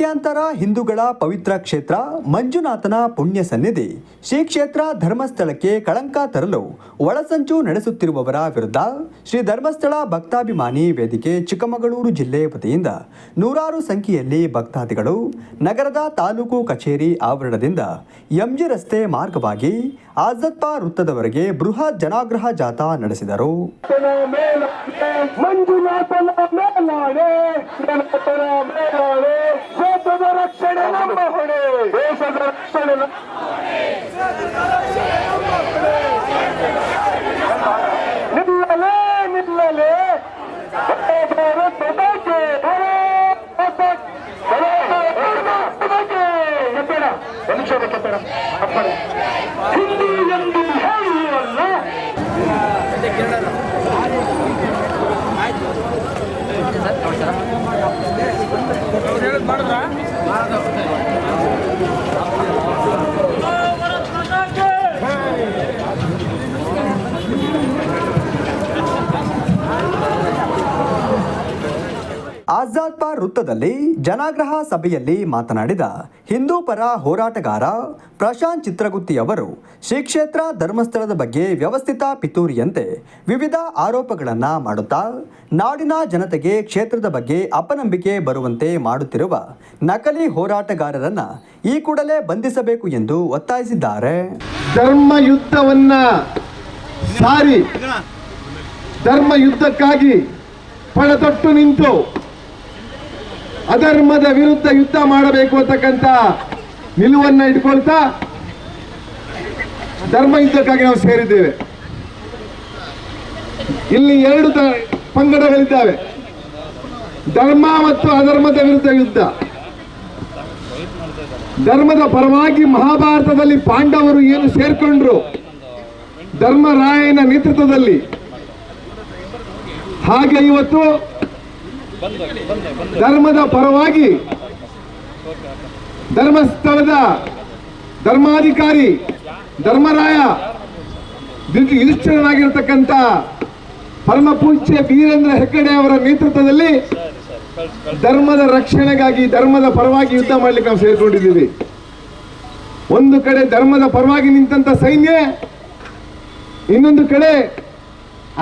ಕೋಟ್ಯಾಂತರ ಹಿಂದೂಗಳ ಪವಿತ್ರ ಕ್ಷೇತ್ರ ಮಂಜುನಾಥನ ಪುಣ್ಯ ಸನ್ನಿಧಿ ಶ್ರೀ ಕ್ಷೇತ್ರ ಧರ್ಮಸ್ಥಳಕ್ಕೆ ಕಳಂಕ ತರಲು ಒಳಸಂಚು ನಡೆಸುತ್ತಿರುವವರ ವಿರುದ್ಧ ಶ್ರೀ ಧರ್ಮಸ್ಥಳ ಭಕ್ತಾಭಿಮಾನಿ ವೇದಿಕೆ ಚಿಕ್ಕಮಗಳೂರು ಜಿಲ್ಲೆ ವತಿಯಿಂದ ನೂರಾರು ಸಂಖ್ಯೆಯಲ್ಲಿ ಭಕ್ತಾದಿಗಳು ನಗರದ ತಾಲೂಕು ಕಚೇರಿ ಆವರಣದಿಂದ ಎಂಜಿ ರಸ್ತೆ ಮಾರ್ಗವಾಗಿ ಆಜತ್ಪ ವೃತ್ತದವರೆಗೆ ಬೃಹತ್ ಜನಾಗ್ರಹ ಜಾಥಾ ನಡೆಸಿದರು. ನಿಲ್ಲಲೇ ನಿಲ್ಲಲೇ ಗಣಪತನ ಒಂದು ನಿಮಿಷ ಆಜಾದ್ ಪಾರ್ ವೃತ್ತದಲ್ಲಿ ಜನಾಗ್ರಹ ಸಭೆಯಲ್ಲಿ ಮಾತನಾಡಿದ ಹಿಂದೂ ಪರ ಹೋರಾಟಗಾರ ಪ್ರಶಾಂತ್ ಚಿತ್ರಗುತ್ತಿ ಅವರು, ಶ್ರೀ ಕ್ಷೇತ್ರ ಧರ್ಮಸ್ಥಳದ ಬಗ್ಗೆ ವ್ಯವಸ್ಥಿತ ಪಿತೂರಿಯಂತೆ ವಿವಿಧ ಆರೋಪಗಳನ್ನು ಮಾಡುತ್ತಾ, ನಾಡಿನ ಜನತೆಗೆ ಕ್ಷೇತ್ರದ ಬಗ್ಗೆ ಅಪನಂಬಿಕೆ ಬರುವಂತೆ ಮಾಡುತ್ತಿರುವ ನಕಲಿ ಹೋರಾಟಗಾರರನ್ನ ಈ ಕೂಡಲೇ ಬಂಧಿಸಬೇಕು ಎಂದು ಒತ್ತಾಯಿಸಿದ್ದಾರೆ. ಧರ್ಮ ಯುದ್ಧವನ್ನ ಸಾರಿ ಧರ್ಮ ಯುದ್ಧಕ್ಕಾಗಿ ಪಣತೊಟ್ಟು ನಿಂತು ಅಧರ್ಮದ ವಿರುದ್ಧ ಯುದ್ಧ ಮಾಡಬೇಕು ಅಂತಕ್ಕಂಥ ನಿಲುವನ್ನ ಇಟ್ಕೊಳ್ತಾ ಧರ್ಮ ಯುದ್ಧಕ್ಕಾಗಿ ನಾವು ಸೇರಿದ್ದೇವೆ. ಇಲ್ಲಿ ಎರಡು ಪಂಗಡಗಳಿದ್ದಾವೆ. ಧರ್ಮ ಮತ್ತು ಅಧರ್ಮದ ವಿರುದ್ಧ ಯುದ್ಧ. ಧರ್ಮದ ಪರವಾಗಿ ಮಹಾಭಾರತದಲ್ಲಿ ಪಾಂಡವರು ಏನು ಸೇರ್ಕೊಂಡ್ರು? ಧರ್ಮರಾಯನ ನೇತೃತ್ವದಲ್ಲಿ. ಹಾಗೆ ಇವತ್ತು ಧರ್ಮದ ಪರವಾಗಿ ಧರ್ಮಸ್ಥಳದ ಧರ್ಮಾಧಿಕಾರಿ ಧರ್ಮರಾಯ ಯುಧಿ- ಯುಧಿಷ್ಠಿರನಾಗಿರ್ತಕ್ಕಂಥ ಪರಮ ಪೂಜ್ಯ ವೀರೇಂದ್ರ ಹೆಗ್ಗಡೆ ಅವರ ನೇತೃತ್ವದಲ್ಲಿ ಧರ್ಮದ ರಕ್ಷಣೆಗಾಗಿ, ಧರ್ಮದ ಪರವಾಗಿ ಯುದ್ಧ ಮಾಡಲಿಕ್ಕೆ ನಾವು ಸೇರಿಕೊಂಡಿದ್ದೀವಿ. ಒಂದು ಕಡೆ ಧರ್ಮದ ಪರವಾಗಿ ನಿಂತ ಸೈನ್ಯ, ಇನ್ನೊಂದು ಕಡೆ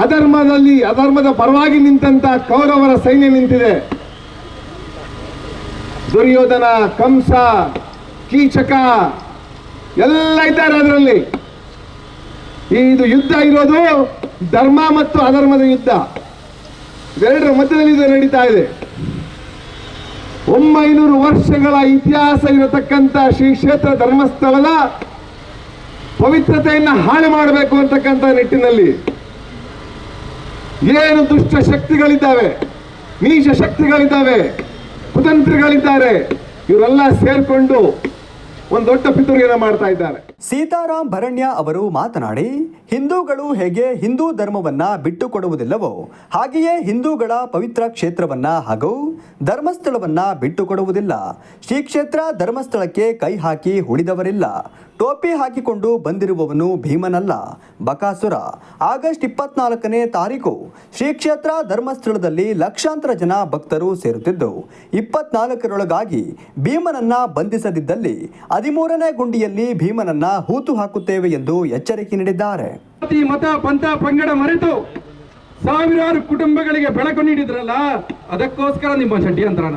ಅಧರ್ಮದಲ್ಲಿ, ಅಧರ್ಮದ ಪರವಾಗಿ ನಿಂತಂತ ಕೌರವರ ಸೈನ್ಯ ನಿಂತಿದೆ. ದುರ್ಯೋಧನ, ಕಂಸ, ಕೀಚಕ, ಎಲ್ಲ ಇದ್ದಾರೆ ಅದರಲ್ಲಿ. ಇದು ಯುದ್ಧ ಇರೋದು ಧರ್ಮ ಮತ್ತು ಅಧರ್ಮದ ಯುದ್ಧ. ಇವೆರಡರ ಮಧ್ಯದಲ್ಲಿ ಇದು ನಡೀತಾ ಇದೆ. ಒಂಬೈನೂರು ವರ್ಷಗಳ ಇತಿಹಾಸ ಇರತಕ್ಕಂಥ ಶ್ರೀ ಕ್ಷೇತ್ರ ಧರ್ಮಸ್ಥಳದ ಪವಿತ್ರತೆಯನ್ನು ಹಾಳು ಮಾಡಬೇಕು ಅಂತಕ್ಕಂಥ ನಿಟ್ಟಿನಲ್ಲಿ ಏನು ದುಷ್ಟ ಶಕ್ತಿಗಳಿದ್ದಾವೆ? ನೀಚ ಶಕ್ತಿಗಳಿದ್ದಾವೆ? ಕುತಂತ್ರಿಗಳಿದ್ದಾರೆ? ಇವರೆಲ್ಲ ಸೇರ್ಕೊಂಡು ಒಂದು ದೊಡ್ಡ ಪಿತೂರಿಯನ್ನು ಮಾಡ್ತಾ ಇದ್ದಾರೆ. ಸೀತಾರಾಮ್ ಭರಣ್ಯ ಅವರು ಮಾತನಾಡಿ, ಹಿಂದೂಗಳು ಹೇಗೆ ಹಿಂದೂ ಧರ್ಮವನ್ನ ಬಿಟ್ಟು ಕೊಡುವುದಿಲ್ಲವೋ ಹಾಗೆಯೇ ಹಿಂದೂಗಳ ಪವಿತ್ರ ಕ್ಷೇತ್ರವನ್ನ ಹಾಗೂ ಧರ್ಮಸ್ಥಳವನ್ನ ಬಿಟ್ಟು ಕೊಡುವುದಿಲ್ಲ ಶ್ರೀ ಕ್ಷೇತ್ರ ಧರ್ಮಸ್ಥಳಕ್ಕೆ ಕೈ ಹಾಕಿ ಉಳಿದವರಿಲ್ಲ. ಟೋಪಿ ಹಾಕಿಕೊಂಡು ಬಂದಿರುವವನು ಭೀಮನಲ್ಲ. ಬಕಾಸುರ, ಆಗಸ್ಟ್ ಇಪ್ಪತ್ನಾಲ್ಕನೇ ತಾರೀಕು ಶ್ರೀ ಕ್ಷೇತ್ರ ಧರ್ಮಸ್ಥಳದಲ್ಲಿ ಲಕ್ಷಾಂತರ ಜನ ಭಕ್ತರು ಸೇರುತ್ತಿದ್ದು, ಇಪ್ಪತ್ನಾಲ್ಕರೊಳಗಾಗಿ ಭೀಮನನ್ನ ಬಂಧಿಸದಿದ್ದಲ್ಲಿ ಹದಿಮೂರನೇ ಗುಂಡಿಯಲ್ಲಿ ಭೀಮನನ್ನ ಹೂತು ಹಾಕುತ್ತೇವೆ ಎಂದು ಎಚ್ಚರಿಕೆ ನೀಡಿದ್ದಾರೆ. ಮತ, ಪಂಥ, ಪಂಗಡ ಮರೆತು ಸಾವಿರಾರು ಕುಟುಂಬಗಳಿಗೆ ಬೆಳಕು ನೀಡಿದ್ರಲ್ಲ, ಅದಕ್ಕೋಸ್ಕರ ನಿಮ್ಮ ಷಡ್ಯಂತ್ರಣ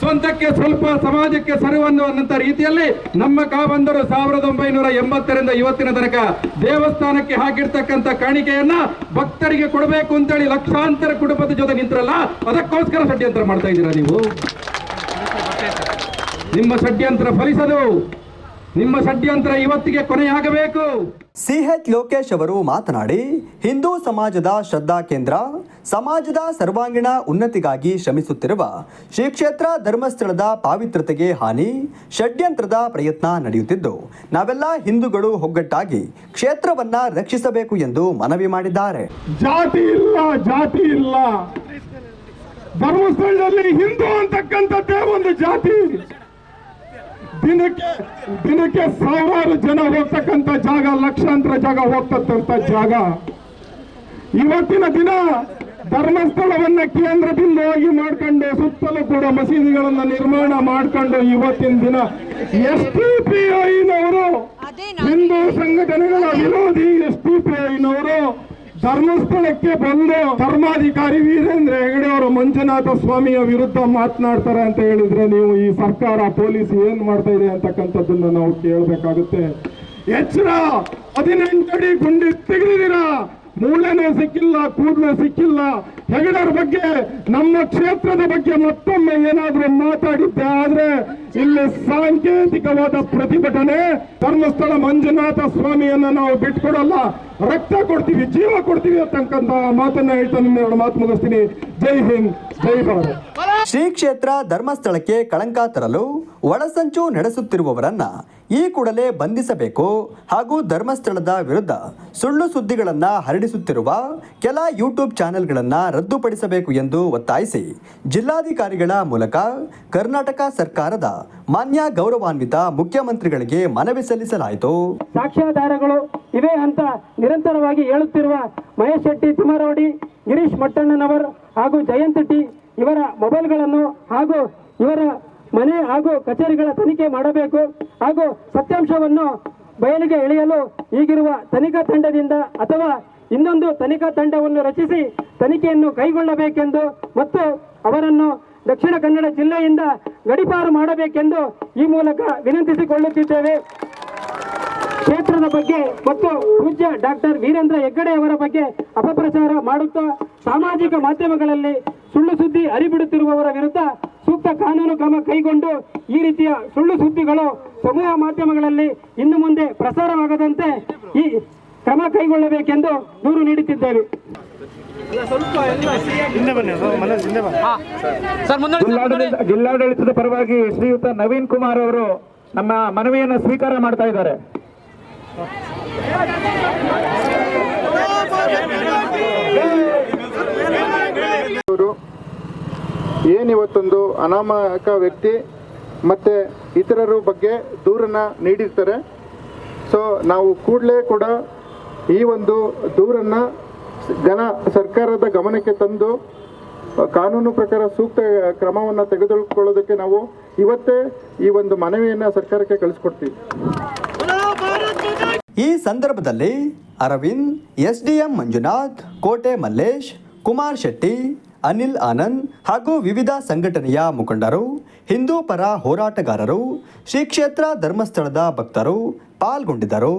ಸ್ವಂತಕ್ಕೆ ಸ್ವಲ್ಪ ಸಮಾಜಕ್ಕೆ ಸರಿವನ್ನು ಅನ್ನಂತ ರೀತಿಯಲ್ಲಿ ನಮ್ಮ ಕಾಬಂದರು ಸಾವಿರದ ಒಂಬೈನೂರ ಎಂಬತ್ತರಿಂದ ಇವತ್ತಿನ ತನಕ ದೇವಸ್ಥಾನಕ್ಕೆ ಹಾಕಿರ್ತಕ್ಕಂಥ ಕಾಣಿಕೆಯನ್ನ ಭಕ್ತರಿಗೆ ಕೊಡಬೇಕು ಅಂತೇಳಿ ಲಕ್ಷಾಂತರ ಕುಟುಂಬದ ಜೊತೆ ನಿಂತ್ರಲ್ಲ, ಅದಕ್ಕೋಸ್ಕರ ಷಡ್ಯಂತ್ರ ಮಾಡ್ತಾ ಇದ್ದೀರಾ ನೀವು? ನಿಮ್ಮ ಷಡ್ಯಂತ್ರ ಫಲಿಸದು ನಿಮ್ಮ ಷಡ್ಯಂತ್ರ ಇವತ್ತಿಗೆ ಕೊನೆಯಾಗಬೇಕು. ಸಿಹೆಚ್ ಲೋಕೇಶ್ ಅವರು ಮಾತನಾಡಿ, ಹಿಂದೂ ಸಮಾಜದ ಶ್ರದ್ಧಾ ಕೇಂದ್ರ ಸಮಾಜದ ಸರ್ವಾಂಗೀಣ ಉನ್ನತಿಗಾಗಿ ಶ್ರಮಿಸುತ್ತಿರುವ ಶ್ರೀ ಕ್ಷೇತ್ರ ಧರ್ಮಸ್ಥಳದ ಪಾವಿತ್ರತೆಗೆ ಹಾನಿ ಷಡ್ಯಂತ್ರದ ಪ್ರಯತ್ನ ನಡೆಯುತ್ತಿದ್ದು, ನಾವೆಲ್ಲ ಹಿಂದೂಗಳು ಒಗ್ಗಟ್ಟಾಗಿ ಕ್ಷೇತ್ರವನ್ನ ರಕ್ಷಿಸಬೇಕು ಎಂದು ಮನವಿ ಮಾಡಿದ್ದಾರೆ. ಜಾತಿ ಇಲ್ಲ ಜಾತಿ ಇಲ್ಲ. ಧರ್ಮಸ್ಥಳದಲ್ಲಿ ಹಿಂದೂ ಅಂತಕ್ಕಂಥದ್ದೇ ಒಂದು ಜಾತಿ. ದಿನಕ್ಕೆ ದಿನಕ್ಕೆ ಸಾವಿರಾರು ಜನ ಹೋಗ್ತಕ್ಕಂಥ ಜಾಗ, ಲಕ್ಷಾಂತರ ಜಾಗ ಹೋಗ್ತಕ್ಕಂಥ ಜಾಗ. ಇವತ್ತಿನ ದಿನ ಧರ್ಮಸ್ಥಳವನ್ನ ಕೇಂದ್ರ ಬಿಂದುವಾಗಿ ಮಾಡ್ಕೊಂಡು ಸುತ್ತಲೂ ಕೂಡ ಮಸೀದಿಗಳನ್ನ ನಿರ್ಮಾಣ ಮಾಡ್ಕೊಂಡು ಇವತ್ತಿನ ದಿನ ಎಸ್ ಟಿ ಪಿ ಐನವರು ಹಿಂದೂ ಸಂಘಟನೆಗಳ ವಿರೋಧಿ ಎಸ್ ಟಿ ಪಿ ಐನವರು ಧರ್ಮಸ್ಥಳಕ್ಕೆ ಬಂದು ಧರ್ಮಾಧಿಕಾರಿ ವೀರೇಂದ್ರ ಹೆಗಡೆ ಅವರು ಮಂಜುನಾಥ ಸ್ವಾಮಿಯ ವಿರುದ್ಧ ಮಾತನಾಡ್ತಾರೆ ಅಂತ ಹೇಳಿದ್ರೆ ನೀವು ಈ ಸರ್ಕಾರ ಪೊಲೀಸ್ ಏನ್ ಮಾಡ್ತಾ ಇದೆ ಅಂತಕ್ಕಂಥದ್ದನ್ನ ನಾವು ಕೇಳಬೇಕಾಗುತ್ತೆ. ಎಚ್ಚರ ಹದಿನೆಂಟು ಅಡಿ ಗುಂಡಿ ತೆಗೆದಿದ್ದೀರಾ? ಮೂಳೆನೂ ಸಿಕ್ಕಿಲ್ಲ ಕೂದಲು ಸಿಕ್ಕಿಲ್ಲ. ಹೆಗಡರ ಬಗ್ಗೆ ನಮ್ಮ ಕ್ಷೇತ್ರದ ಬಗ್ಗೆ ಮತ್ತೊಮ್ಮೆ ಏನಾದರೂ ಮಾತಾಡಿದ್ದೆ ಆದ್ರೆ ಇಲ್ಲಿ ಸಾಂಕೇತಿಕವಾದ ಪ್ರತಿಭಟನೆ ಧರ್ಮಸ್ಥಳ ಮಂಜುನಾಥ ಸ್ವಾಮಿಯನ್ನ ನಾವು ಬಿಟ್ಕೊಡಲ್ಲ, ರಕ್ತ ಕೊಡ್ತೀವಿ, ಜೀವ ಕೊಡ್ತೀವಿ ಅಂತಕ್ಕಂತ ಮಾತನ್ನ ಹೇಳ್ತಾ ನಿಮ್ಮ ಎರಡು ಮಾತು ಮುಗಿಸ್ತೀನಿ. ಜೈ ಹಿಂದ್, ಜೈ ಭಾರತ್. ಶ್ರೀ ಕ್ಷೇತ್ರ ಧರ್ಮಸ್ಥಳಕ್ಕೆ ಕಳಂಕ ತರಲು ಒಳಸಂಚು ನಡೆಸುತ್ತಿರುವವರನ್ನ ಈ ಕೂಡಲೇ ಬಂಧಿಸಬೇಕು ಹಾಗೂ ಧರ್ಮಸ್ಥಳದ ವಿರುದ್ಧ ಸುಳ್ಳು ಸುದ್ದಿಗಳನ್ನು ಹರಡಿಸುತ್ತಿರುವ ಕೆಲ ಯೂಟ್ಯೂಬ್ ಚಾನೆಲ್ಗಳನ್ನು ರದ್ದುಪಡಿಸಬೇಕು ಎಂದು ಒತ್ತಾಯಿಸಿ ಜಿಲ್ಲಾಧಿಕಾರಿಗಳ ಮೂಲಕ ಕರ್ನಾಟಕ ಸರ್ಕಾರದ ಮಾನ್ಯ ಗೌರವಾನ್ವಿತ ಮುಖ್ಯಮಂತ್ರಿಗಳಿಗೆ ಮನವಿ ಸಲ್ಲಿಸಲಾಯಿತು. ಸಾಕ್ಷ್ಯಾಧಾರಗಳು ಇವೆ ಅಂತ ನಿರಂತರವಾಗಿ ಹೇಳುತ್ತಿರುವ ಮಹೇಶ್ ಶೆಟ್ಟಿ ತಿಮ್ಮರೋಡಿ ಗಿರೀಶ್ ಮಟ್ಟಣ್ಣನವರ್ ಹಾಗೂ ಜಯಂತ್ ಟಿ ಇವರ ಮೊಬೈಲ್ಗಳನ್ನು ಹಾಗೂ ಇವರ ಮನೆ ಹಾಗೂ ಕಚೇರಿಗಳ ತನಿಖೆ ಮಾಡಬೇಕು ಹಾಗೂ ಸತ್ಯಾಂಶವನ್ನು ಬಯಲಿಗೆ ಎಳೆಯಲು ಈಗಿರುವ ತನಿಖಾ ತಂಡದಿಂದ ಅಥವಾ ಇನ್ನೊಂದು ತನಿಖಾ ತಂಡವನ್ನು ರಚಿಸಿ ತನಿಖೆಯನ್ನು ಕೈಗೊಳ್ಳಬೇಕೆಂದು ಮತ್ತು ಅವರನ್ನು ದಕ್ಷಿಣ ಕನ್ನಡ ಜಿಲ್ಲೆಯಿಂದ ಗಡಿಪಾರು ಮಾಡಬೇಕೆಂದು ಈ ಮೂಲಕ ವಿನಂತಿಸಿಕೊಳ್ಳುತ್ತಿದ್ದೇವೆ. ಕ್ಷೇತ್ರದ ಬಗ್ಗೆ ಮತ್ತು ಪೂಜ್ಯ ಡಾಕ್ಟರ್ ವೀರೇಂದ್ರ ಹೆಗ್ಗಡೆ ಅವರ ಬಗ್ಗೆ ಅಪಪ್ರಚಾರ ಮಾಡುತ್ತಾ ಸಾಮಾಜಿಕ ಮಾಧ್ಯಮಗಳಲ್ಲಿ ಸುಳ್ಳು ಸುದ್ದಿ ಹರಿಬಿಡುತ್ತಿರುವವರ ವಿರುದ್ಧ ಸೂಕ್ತ ಕಾನೂನು ಕ್ರಮ ಕೈಗೊಂಡು ಈ ರೀತಿಯ ಸುಳ್ಳು ಸುದ್ದಿಗಳು ಸಮೂಹ ಮಾಧ್ಯಮಗಳಲ್ಲಿ ಇನ್ನು ಮುಂದೆ ಪ್ರಸಾರವಾಗದಂತೆ ಈ ಕ್ರಮ ಕೈಗೊಳ್ಳಬೇಕೆಂದು ದೂರು ನೀಡುತ್ತಿದ್ದೇವೆ. ಜಿಲ್ಲಾಡಳಿತ ಜಿಲ್ಲಾಡಳಿತದ ಪರವಾಗಿ ಶ್ರೀಯುತ ನವೀನ್ ಕುಮಾರ್ ಅವರು ನಮ್ಮ ಮನವಿಯನ್ನು ಸ್ವೀಕಾರ ಮಾಡ್ತಾ ಇದ್ದಾರೆ. ಅವರು ಏನಿವತ್ತೊಂದು ಅನಾಮಕ ವ್ಯಕ್ತಿ ಮತ್ತು ಇತರರ ಬಗ್ಗೆ ದೂರನ್ನು ನೀಡಿರ್ತಾರೆ. ಸೊ ನಾವು ಕೂಡಲೇ ಕೂಡ ಈ ಒಂದು ದೂರನ್ನು ಜನ ಸರ್ಕಾರದ ಗಮನಕ್ಕೆ ತಂದು ಕಾನೂನು ಪ್ರಕಾರ ಸೂಕ್ತ ಕ್ರಮವನ್ನು ತೆಗೆದುಕೊಳ್ಳೋದಕ್ಕೆ ನಾವು ಇವತ್ತೇ ಈ ಒಂದು ಮನವಿಯನ್ನು ಸರ್ಕಾರಕ್ಕೆ ಕಳಿಸ್ಕೊಡ್ತೀವಿ. ಈ ಸಂದರ್ಭದಲ್ಲಿ Arvind S D M Manjunath, Kote Mallesh, Kumar Shetty, Anil Anand ಹಾಗೂ ವಿವಿಧ ಸಂಘಟನೆಯ ಮುಖಂಡರು, ಹಿಂದೂ ಪರ ಹೋರಾಟಗಾರರು ಶ್ರೀ ಕ್ಷೇತ್ರ ಧರ್ಮಸ್ಥಳದ ಭಕ್ತರು ಪಾಲ್ಗೊಂಡಿದ್ದರು.